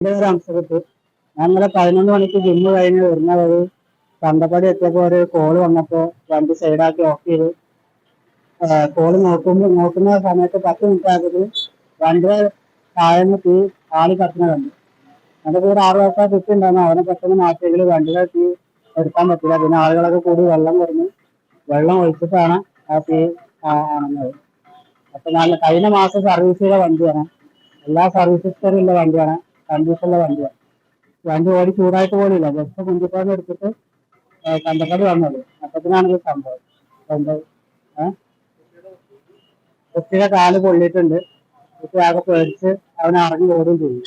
ഒരു അംശപ്പെട്ട് ഞാൻ ഇന്നലെ പതിനൊന്ന് മണിക്ക് ജിമ്മ് കഴിഞ്ഞ് വരുന്ന വഴി ചന്തപ്പടി എത്തിയപ്പോ ഒരു കോൾ വന്നപ്പോ വണ്ടി സൈഡാക്കി ഓഫ് ചെയ്ത്. കോൾ നോക്കുമ്പോ നോക്കുന്ന സമയത്ത് പത്ത് മിനിറ്റ് ആക്കിയത് വണ്ടിയുടെ താഴ്ന്ന് തീ ആളി കത്തുന്ന കണ്ടു. എന്റെ കൂടെ ആറ് ആൾക്കാർ ഉണ്ടായിരുന്നു. അവനെ പെട്ടെന്ന് മാറ്റിയെങ്കിൽ വണ്ടിയുടെ തീ എടുക്കാൻ പറ്റില്ല. പിന്നെ ആളുകളൊക്കെ കൂടി വെള്ളം കുറഞ്ഞ്. വെള്ളം ഒഴിച്ചിട്ടാണ് ആ തീ ആണെന്നത്. അപ്പൊ നല്ല കഴിഞ്ഞ മാസം സർവീസ് ചെയ്ത വണ്ടിയാണ്. എല്ലാ സർവീസ് ഉള്ള വണ്ടിയാണ്. കണ്ടീഷനുള്ള വണ്ടിയാണ് വണ്ടി ഓടി ചൂടായിട്ട് പോലില്ല ജസ്റ്റ് കുഞ്ചിപ്പാട് എടുത്തിട്ട് കണ്ടക്കാട് വന്നത്. അപ്പത്തിനാണ് ഇത് സംഭവം. ഏഹ് കുട്ടിയുടെ കാൽ പൊള്ളിയിട്ടുണ്ട്. കുട്ടി ആകെ പേടിച്ച് അവനെ അറിഞ്ഞു ഓടുകയും ചെയ്യും